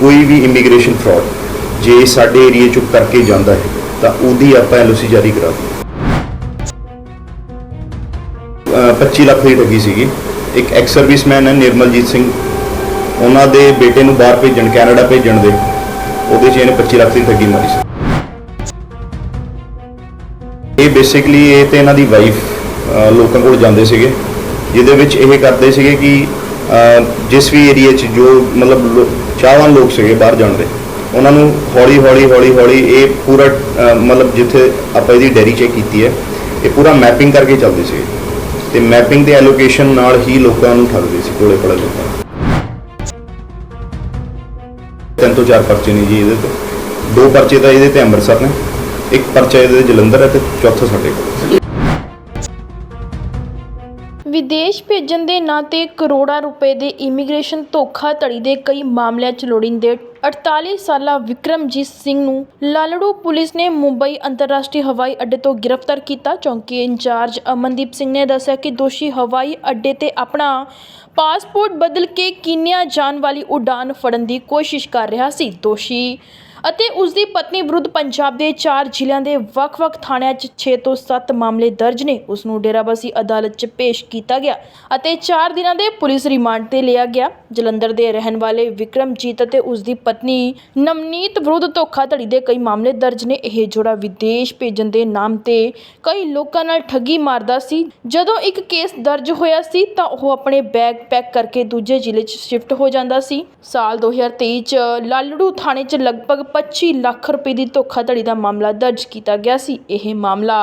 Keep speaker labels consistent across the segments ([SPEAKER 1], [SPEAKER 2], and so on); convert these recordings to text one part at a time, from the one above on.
[SPEAKER 1] ਕੋਈ ਵੀ immigration fraud ਜੇ ਸਾਡੇ ਏਰੀਆ ਚੋਂ ਕਰਕੇ ਜਾਂਦਾ ਹੈ, ਤਾਂ ਉਹਦੀ ਆਪਾਂ ਐਲਓਸੀ ਜਾਰੀ ਕਰਾ ਦਿੰਦੇ 25 ਲੱਖ ਦੀ ਠੱਗੀ ਸੀਗੀ। ਇੱਕ ਐਕਸ ਸਰਵਿਸਮੈਨ ਹੈ ਨਿਰਮਲਜੀਤ ਸਿੰਘ। ਉਹਨਾਂ ਦੇ ਬੇਟੇ ਨੂੰ ਬਾਹਰ ਭੇਜਣ, ਕੈਨੇਡਾ ਭੇਜਣ ਦੇ। ਉਹਦੇ 'ਚ ਇਹਨੇ 25 ਲੱਖ ਦੀ ਠੱਗੀ ਮਾਰੀ ਸੀ। ਇਹ ਬੇਸਿਕਲੀ ਇਹ ਤੇ ਇਹਨਾਂ ਦੀ ਵਾਈਫ ਲੋਕਾਂ ਕੋਲ ਜਾਂਦੇ ਸੀਗੇ। ਜਿਹਦੇ ਵਿੱਚ ਇਹ ਕਰਦੇ ਸੀਗੇ ਕਿ ਜਿਸ ਵੀ ਏਰੀਆ 'ਚ ਜੋ ਮਤਲਬ ਚਾਹਵਾਨ ਲੋਕ ਸੀਗੇ ਬਾਹਰ ਜਾਣ ਦੇ। ਉਹਨਾਂ ਨੂੰ ਹੌਲੀ ਹੌਲੀ ਹੌਲੀ ਹੌਲੀ ਇਹ ਪੂਰਾ ਅਹ, ਮਤਲਬ ਜਿੱਥੇ ਆਪਾਂ ਇਹਦੀ ਡੈਰੀ ਚੈੱਕ ਕੀਤੀ ਹੈ ਇਹ ਪੂਰਾ ਮੈਪਿੰਗ ਕਰਕੇ ਚੱਲਦੇ ਸੀਗੇ। ਤੇ ਮੈਪਿੰਗ ਦੇ ਐਲੋਕੇਸ਼ਨ ਨਾਲ ਹੀ ਲੋਕਾਂ ਨੂੰ ਠੱਗਦੇ ਸੀ ਕੋਲੇ ਕੋਲੇ ਲੋਕਾਂ ਨੂੰ। ਤਿੰਨ ਤੋਂ ਚਾਰ ਪਰਚੇ ਨੇ ਜੀ ਇਹਦੇ ਤੇ। ਦੋ ਪਰਚੇ ਤਾਂ ਇਹਦੇ ਤੇ ਅੰਮ੍ਰਿਤਸਰ ਨੇ ਇੱਕ ਪਰਚਾ ਇਹਦੇ ਤੇ ਜਲੰਧਰ ਹੈ ਤੇ ਚੌਥਾ ਸਾਡੇ ਕੋਲ।
[SPEAKER 2] ਵਿਦੇਸ਼ ਭੇਜਣ ਦੇ ਨਾਂ ਤੇ ਕਰੋੜਾਂ ਰੁਪਏ ਦੇ ਇਮੀਗ੍ਰੇਸ਼ਨ ਧੋਖਾਧੜੀ ਦੇ ਕਈ ਮਾਮਲਿਆਂ 'ਚ ਲੋੜੀਂਦੇ 48 ਸਾਲਾ ਵਿਕਰਮਜੀਤ ਸਿੰਘ ਨੂੰ ਲਾਲੜੂ ਪੁਲਿਸ ਨੇ ਮੁੰਬਈ ਅੰਤਰਰਾਸ਼ਟਰੀ ਹਵਾਈ ਅੱਡੇ ਤੋਂ ਗ੍ਰਿਫਤਾਰ ਕੀਤਾ। ਚੌਂਕੀ ਇੰਚਾਰਜ ਅਮਨਦੀਪ ਸਿੰਘ ਨੇ ਦੱਸਿਆ ਕਿ ਦੋਸ਼ੀ ਹਵਾਈ ਅੱਡੇ ਤੇ ਆਪਣਾ ਪਾਸਪੋਰਟ ਬਦਲ ਕੇ ਕੀਨੀਆ ਜਾਣ ਵਾਲੀ ਉਡਾਨ ਫੜਨ ਦੀ ਕੋਸ਼ਿਸ਼ ਕਰ ਰਿਹਾ ਸੀ। ਦੋਸ਼ੀ ਅਤੇ ਉਸ ਦੀ ਪਤਨੀ ਵਿਰੁੱਧ ਪੰਜਾਬ ਦੇ ਚਾਰ ਜ਼ਿਲ੍ਹਿਆਂ ਦੇ ਵੱਖ-ਵੱਖ ਥਾਣਿਆਂ 'ਚ 6 ਤੋਂ 7 ਮਾਮਲੇ ਦਰਜ ਨੇ। ਉਸ ਨੂੰ ਡੇਰਾਬੱਸੀ ਅਦਾਲਤ 'ਚ ਪੇਸ਼ ਕੀਤਾ ਗਿਆ ਅਤੇ 4 ਦਿਨਾਂ ਦੇ ਪੁਲਿਸ ਰਿਮਾਂਡ ਤੇ ਲਿਆ ਗਿਆ। ਜਲੰਧਰ ਦੇ ਰਹਿਣ ਵਾਲੇ ਵਿਕਰਮਜੀਤ ਅਤੇ ਉਸ ਦੀ ਪਤਨੀ ਨਵਨੀਤ ਵਿਰੁੱਧ ਧੋਖਾਧੜੀ ਦੇ ਕਈ ਮਾਮਲੇ ਦਰਜ ਨੇ। ਇਹ ਜੋੜਾ ਵਿਦੇਸ਼ ਭੇਜਣ ਦੇ ਨਾਮ ਤੇ ਕਈ ਲੋਕਾਂ ਨਾਲ ਠੱਗੀ ਮਾਰਦਾ ਸੀ। ਜਦੋਂ ਇੱਕ ਕੇਸ ਦਰਜ ਹੋਇਆ ਸੀ ਤਾਂ ਉਹ ਆਪਣੇ ਬੈਗ ਪੈਕ ਕਰਕੇ ਦੂਜੇ ਜ਼ਿਲ੍ਹੇ 'ਚ ਸ਼ਿਫਟ ਹੋ ਜਾਂਦਾ ਸੀ। ਸਾਲ 2023 'ਚ ਲਾਲੜੂ ਥਾਣੇ 'ਚ ਲਗਭਗ 25 ਲੱਖ ਰੁਪਏ ਦੀ ਧੋਖਾਧੜੀ ਦਾ ਮਾਮਲਾ ਦਰਜ ਕੀਤਾ ਗਿਆ ਸੀ। ਇਹ ਮਾਮਲਾ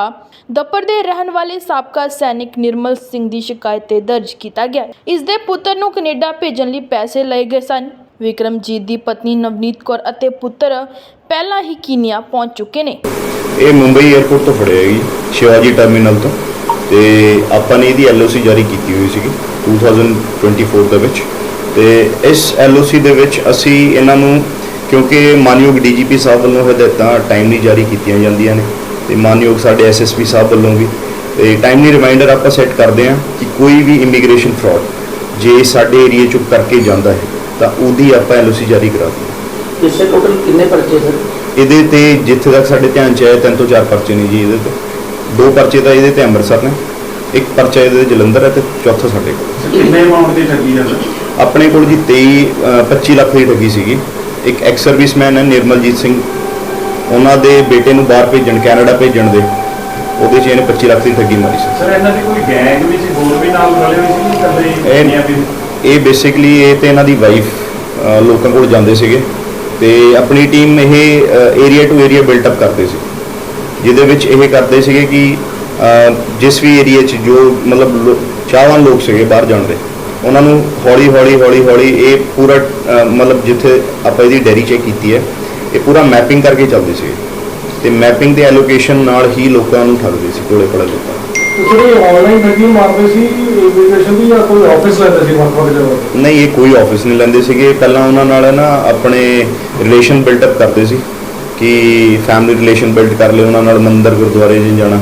[SPEAKER 2] ਦਪੜ ਦੇ ਰਹਿਣ ਵਾਲੇ ਸਾਬਕਾ ਸੈਨਿਕ ਨਿਰਮਲ ਸਿੰਘ ਦੀ ਸ਼ਿਕਾਇਤ ਤੇ ਦਰਜ ਕੀਤਾ ਗਿਆ ਇਸ ਦੇ ਪੁੱਤਰ ਨੂੰ ਕੈਨੇਡਾ ਭੇਜਣ ਲਈ ਪੈਸੇ ਲਏ ਗਏ ਸਨ। ਵਿਕਰਮਜੀਤ ਦੀ ਪਤਨੀ ਨਵਨੀਤ ਕੌਰ ਅਤੇ ਪੁੱਤਰ ਪਹਿਲਾਂ ਹੀ ਕੀਨੀਆ ਪਹੁੰਚ ਚੁੱਕੇ ਨੇ।
[SPEAKER 1] ਇਹ ਮੁੰਬਈ 에ਅਰਪੋਰਟ ਤੋਂ ਫੜਿਆ ਜੀ, ਸ਼ਿਵਾਜੀ ਟਰਮੀਨਲ ਤੋਂ। ਤੇ ਆਪਾਂ ਨੇ ਇਹਦੀ ਐਲਓਸੀ ਜਾਰੀ ਕੀਤੀ ਹੋਈ ਸੀਗੀ 2024 ਦੇ ਵਿੱਚ। ਤੇ ਇਸ ਐਲਓਸੀ ਦੇ ਵਿੱਚ ਅਸੀਂ ਇਹਨਾਂ ਨੂੰ ਕਿਉਂਕਿ ਮਾਨਯੋਗ ਡੀਜੀਪੀ ਸਾਹਿਬ ਵੱਲੋਂ ਹਦਾਇਤਾਂ ਟਾਈਮਲੀ ਜਾਰੀ ਕੀਤੀਆਂ ਜਾਂਦੀਆਂ ਨੇ ਤੇ ਮਾਨਯੋਗ ਸਾਡੇ ਐਸਐਸਪੀ ਸਾਹਿਬ ਵੱਲੋਂ ਵੀ। ਤੇ ਟਾਈਮਲੀ ਰਿਮਾਈਂਡਰ ਆਪਾਂ ਸੈੱਟ ਕਰਦੇ ਹਾਂ ਕਿ ਕੋਈ ਵੀ ਇਮੀਗ੍ਰੇਸ਼ਨ ਫਰਾਡ ਜੇ ਸਾਡੇ ਏਰੀਆ ਚੋਂ ਕਰਕੇ ਜਾਂਦਾ ਹੈ ਤਾਂ ਉਹਦੀ ਆਪਾਂ ਐਲਓਸੀ ਜਾਰੀ ਕਰਾ ਦਿੰਦੇ
[SPEAKER 3] ਇਸੇ ਟੋਟਲ ਕਿੰਨੇ ਪਰਚੇ ਸਰ?
[SPEAKER 1] ਇਹਦੇ ਤੇ ਜਿੱਥੇ ਤੱਕ ਸਾਡੇ ਧਿਆਨ ਚ ਆਇਆ ਤਿੰਨ ਤੋਂ ਚਾਰ ਪਰਚੇ ਨੇ ਜੀ ਇਹਦੇ ਤੇ। ਦੋ ਪਰਚੇ ਤਾਂ ਇਹਦੇ ਤੇ ਅੰਮ੍ਰਿਤਸਰ ਨੇ ਇੱਕ ਪਰਚਾ ਇਹਦੇ ਤੇ ਜਲੰਧਰ ਹੈ ਤੇ ਚੌਥਾ ਸਾਡੇ ਕੋਲ।
[SPEAKER 4] ਕਿੰਨੇ ਅਮਾਉਂਟ ਦੀ ਠੱਗੀ ਹੈ ਸਰ?
[SPEAKER 1] ਆਪਣੇ ਕੋਲ ਜੀ 23 ਅ, 25 ਲੱਖ ਦੀ ਠੱਗੀ ਸੀਗੀ। ਇੱਕ ਐਕਸ ਸਰਵਿਸਮੈਨ ਹੈ ਨਿਰਮਲਜੀਤ ਸਿੰਘ। ਉਹਨਾਂ ਦੇ ਬੇਟੇ ਨੂੰ ਬਾਹਰ ਭੇਜਣ ਕੈਨੇਡਾ ਭੇਜਣ ਦੇ। ਉਹਦੇ 'ਚ ਇਹਨੇ 25 ਲੱਖ ਦੀ ਠੱਗੀ ਮਾਰੀ ਸੀ।
[SPEAKER 4] ਸਰ ਇਹਨਾਂ ਦੀ ਕੋਈ ਗੈਂਗ ਵੀ ਸੀ ਹੋਰ ਵੀ ਨਾਲ ਰਲੇ ਹੋਏ ਸੀ ਕਿ ਇਕੱਲੇ
[SPEAKER 1] ਇਹ- ਇਹ ਬੇਸਿਕਲੀ ਇਹ ਤੇ ਇਹਨਾਂ ਦੀ ਵਾਈਫ ਲੋਕਾਂ ਕੋਲ ਜਾਂਦੇ ਸੀਗੇ। ਤੇ ਆਪਣੀ ਟੀਮ ਇਹ area to area built up ਕਰਦੇ ਸੀ। ਜਿਹਦੇ ਵਿੱਚ ਇਹ ਕਰਦੇ ਸੀਗੇ ਕਿ ਜਿਸ ਵੀ ਏਰੀਆ 'ਚ ਜੋ ਮਤਲਬ ਚਾਹਵਾਨ ਲੋਕ ਸੀਗੇ ਬਾਹਰ ਜਾਣ ਦੇ। ਉਹਨਾਂ ਨੂੰ ਹੌਲੀ ਹੌਲੀ ਹੌਲੀ ਹੌਲੀ ਇਹ ਪੂਰਾ ਅ, ਮਤਲਬ ਜਿੱਥੇ ਆਪਾਂ ਇਹਦੀ ਡੈਰੀ ਚੈੱਕ ਕੀਤੀ ਹੈ ਇਹ ਪੂਰਾ ਮੈਪਿੰਗ ਕਰਕੇ ਚੱਲਦੇ ਸੀਗੇ ਤੇ ਮੈਪਿੰਗ ਦੇ ਐਲੋਕੇਸ਼ਨ ਨਾਲ ਹੀ ਲੋਕਾਂ ਨੂੰ ਠੱਗਦੇ ਸੀ ਕੋਲੇ ਕੋਲੇ ਲੋਕਾਂ ਨੂੰ।
[SPEAKER 5] ਜਿਹੜੇ ਆਨਲਾਈਨ ਠੱਗੀ ਮਾਰਦੇ ਸੀ ਇਮੀਗ੍ਰੇਸ਼ਨ ਦੀ ਜਾਂ ਕੋਈ ਆਫਿਸ ਲੈਂਦੇ ਸੀ ਵੱਖ ਵੱਖ ਜਗ੍ਹਾ? ਤੇ
[SPEAKER 1] ਨਹੀਂ ਇਹ ਕੋਈ ਆਫਿਸ ਨਹੀਂ ਲੈਂਦੇ ਸੀਗੇ। ਪਹਿਲਾਂ ਉਹਨਾਂ ਨਾਲ ਨਾ ਆਪਣੇ ਰਿਲੇਸ਼ਨ ਬਿਲਟ ਅਪ ਕਰਦੇ ਸੀ ਕਿ ਫੈਮਿਲੀ ਰਿਲੇਸ਼ਨ ਬਿਲਡ ਕਰ ਲਏ ਉਹਨਾਂ ਨਾਲ ਮੰਦਰ ਗੁਰਦੁਆਰੇ ਜੀ ਜਾਣਾ।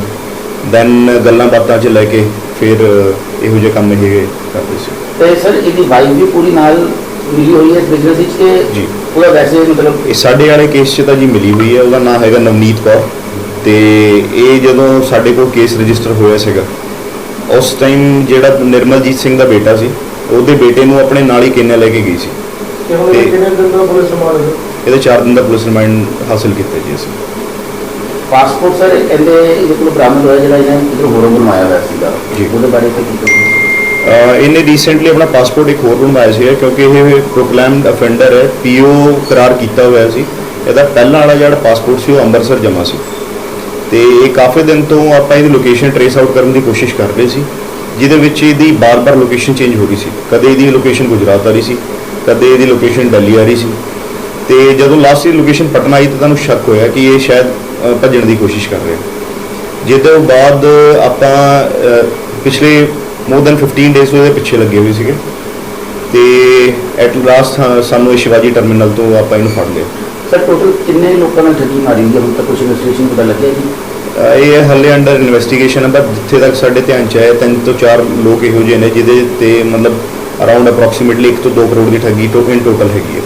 [SPEAKER 1] ਦੈਨ ਗੱਲਾਂ ਬਾਤਾਂ 'ਚ ਲੈ ਕੇ ਫਿਰ ਇਹੋ ਜਿਹੇ ਕੰਮ ਇਹ ਕਰਦੇ ਸੀ।
[SPEAKER 3] ਤੇ ਸਰ ਇਹਦੀ ਵਾਈਫ ਵੀ ਪੂਰੀ ਨਾਲ ਮਿਲੀ ਹੋਈ ਹੈ ਇਸ ਬਿਜ਼ਨਸ ਵਿੱਚ ਕਿ
[SPEAKER 1] ਜੀ।
[SPEAKER 3] ਪੂਰਾ ਵੈਸੇ ਮਤਲਬ
[SPEAKER 1] ਇਹ ਸਾਡੇ ਵਾਲੇ ਕੇਸ 'ਚ ਤਾਂ ਜੀ ਮਿਲੀ ਹੋਈ ਹੈ ਉਹਦਾ ਨਾਮ ਹੈਗਾ ਨਵਨੀਤ ਕੌਰ ਤੇ ਇਹ ਜਦੋਂ ਸਾਡੇ ਕੋਲ ਕੇਸ ਰਜਿਸਟਰ ਹੋਇਆ ਸੀਗਾ ਉਸ ਟਾਈਮ ਜਿਹੜਾ ਨਿਰਮਲਜੀਤ ਸਿੰਘ ਦਾ ਬੇਟਾ ਸੀ ਉਹਦੇ ਬੇਟੇ ਨੂੰ ਆਪਣੇ ਨਾਲ ਹੀ ਕੇਨਿਆ ਲੈ ਕੇ ਗਈ ਸੀ।
[SPEAKER 5] ਤੇ ਹੁਣ ਇਹ
[SPEAKER 1] ਤੇ-
[SPEAKER 5] ਕਿੰਨੇ ਦਿਨ ਦਾ ਪੁਲਿਸ ਰਿਮਾਂਡ ਹੈ?
[SPEAKER 1] ਇਹਦੇ 4 ਦਿਨ ਦਾ ਪੁਲਿਸ ਰਿਮਾਂਡ ਹਾਸਲ ਕੀਤਾ ਜੀ ਅਸੀਂ।
[SPEAKER 3] ਪਾਸਪੋਰਟ ਸਰ ਕਹਿੰਦੇ ਇਹਦੇ ਕੋਲ ਬਰਾਮਦ ਹੋਇਆ ਜਿਹੜਾ ਇਹਨੇ ਕਿਧਰ ਹੋਰੋਂ ਬਣਵਾਇਆ ਹੋਇਆ ਸੀਗਾ।
[SPEAKER 1] ਜੀ।
[SPEAKER 3] ਉਹਦੇ ਬਾਰੇ ਤੇ ਕੀ ਕਹੋਗੇ
[SPEAKER 1] ਇਹਨੇ ਰੀਸੈਂਟਲੀ ਆਪਣਾ ਪਾਸਪੋਰਟ ਇੱਕ ਹੋਰ ਬਣਵਾਇਆ ਸੀ ਕਿਉਂਕਿ ਇਹ ਪ੍ਰੋਕਲੇਮਡ ਅਫੈਂਡਰ ਹੈ ਪੀਓ ਕਰਾਰ ਕੀਤਾ ਹੋਇਆ ਸੀ। ਇਹਦਾ ਪਹਿਲਾਂ ਵਾਲਾ ਜਿਹੜਾ ਪਾਸਪੋਰਟ ਸੀ, ਉਹ ਅੰਮ੍ਰਿਤਸਰ ਜਮ੍ਹਾਂ ਸੀ। ਤੇ ਇਹ ਕਾਫੀ ਦਿਨ ਤੋਂ ਆਪਾਂ ਇਹਦੀ ਲੋਕੇਸ਼ਨ ਟਰੇਸ ਆਊਟ ਕਰਨ ਦੀ ਕੋਸ਼ਿਸ਼ ਕਰ ਰਹੇ ਸੀ, ਜਿਹਦੇ ਵਿੱਚ ਇਹਦੀ ਬਾਰ-ਬਾਰ ਲੋਕੇਸ਼ਨ ਚੇਂਜ ਹੋ ਰਹੀ ਸੀ। ਕਦੇ ਇਹਦੀ ਲੋਕੇਸ਼ਨ ਗੁਜਰਾਤ ਆ ਰਹੀ ਸੀ, ਕਦੇ ਇਹਦੀ ਲੋਕੇਸ਼ਨ ਦਿੱਲੀ ਆ ਰਹੀ ਸੀ। ਤੇ ਜਦੋਂ ਲਾਸਟ ਦੀ ਲੋਕੇਸ਼ਨ ਪਟਨਾ ਆਈ ਤਾਂ ਤੁਹਾਨੂੰ ਸ਼ੱਕ ਹੋਇਆ ਕਿ ਇਹ ਸ਼ਾਇਦ ਭੱਜਣ ਦੀ ਕੋਸ਼ਿਸ਼ ਕਰ ਰਿਹਾ। ਜਿਹਦੇ ਬਾਅਦ ਆਪਾਂ ਪਿਛਲੇ ਮੋਰ ਦੈਨ 15 ਡੇਜ਼ ਉਹਦੇ ਪਿੱਛੇ ਲੱਗੇ ਹੋਏ ਸੀਗੇ। ਤੇ ਐਟ ਲਾਸਟ ਸਾਨੂੰ ਇਹ ਸ਼ਿਵਾਜੀ ਟਰਮੀਨਲ ਤੋਂ ਆਪਾਂ ਇਹਨੂੰ ਫੜ ਲਿਆ।
[SPEAKER 3] ਸਰ ਟੋਟਲ ਕਿੰਨੇ ਲੋਕਾਂ ਨਾਲ ਠੱਗੀ ਮਾਰੀ ਹੈ? ਹੁਣ ਤੱਕ ਕੁਝ ਇਨਵੈਸਟੀਗੇਸ਼ਨ ਪਤਾ ਲੱਗਿਆ ਜੀ?
[SPEAKER 1] ਇਹ ਹੱਲੇ ਅੰਡਰ ਇਨਵੈਸਟੀਗੇਸ਼ਨ ਹੈ ਪਰ ਜਿੱਥੇ ਤੱਕ ਸਾਡੇ ਧਿਆਨ ਚ ਆਇਆ ਤਿੰਨ ਤੋਂ ਚਾਰ ਲੋਕ ਇਹੋ ਜਿਹੇ ਨੇ ਜਿਹਦੇ ਤੇ ਮਤਲਬ ਅਰਾਊਂਡ ਅਪਰੋਕਸੀਮੇਟਲੀ 1 ਤੋਂ 2 ਕਰੋੜ ਦੀ ਠੱਗੀ ਤੋਂ ਇਨ ਟੋਟਲ ਹੈਗੀ ਹੈ।